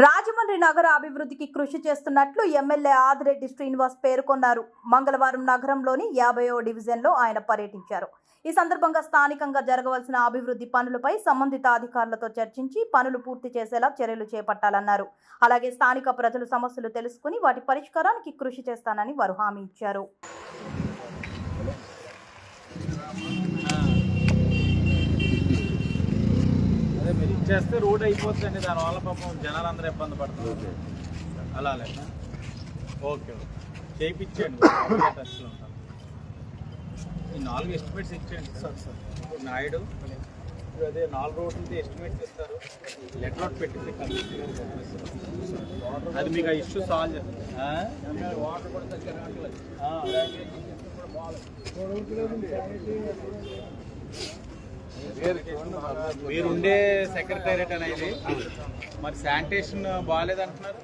రాజమండ్రి నగర అభివృద్ధికి కృషి చేస్తున్నట్లు ఎమ్మెల్యే ఆదిరెడ్డి శ్రీనివాస్ పేర్కొన్నారు. మంగళవారం నగరంలోని యాభైవ డివిజన్లో ఆయన పర్యటించారు. ఈ సందర్భంగా స్థానికంగా జరగవలసిన అభివృద్ధి పనులపై సంబంధిత అధికారులతో చర్చించి పనులు పూర్తి చేసేలా చర్యలు చేపట్టాలన్నారు. అలాగే స్థానిక ప్రజలు సమస్యలు తెలుసుకుని వాటి పరిష్కారానికి కృషి చేస్తానని వారు హామీ ఇచ్చారు. ఇచ్చేస్తే రోడ్ అయిపోతుందండి దానివల్ల పాపం జనాలు అందరూ ఇబ్బంది పడుతున్నారు. అలా లేక ఓకే ఓకే. చేయించండి టచ్లో ఉంటాను ఈ నాలుగు ఎస్టిమేట్స్ ఇచ్చేయండి. Sir sir. నాయుడు అదే నాలుగు రోడ్లది ఎస్టిమేట్స్ ఇస్తారు. లెటర్ అవుట్ పెట్టింది. అది మీకు ఆ ఇష్యూ సాల్వ్ చేస్తుంది. మీరుండే సెక్రటేరియట్ అనేది. మరి శానిటేషన్ బాగాలేదంటున్నారు?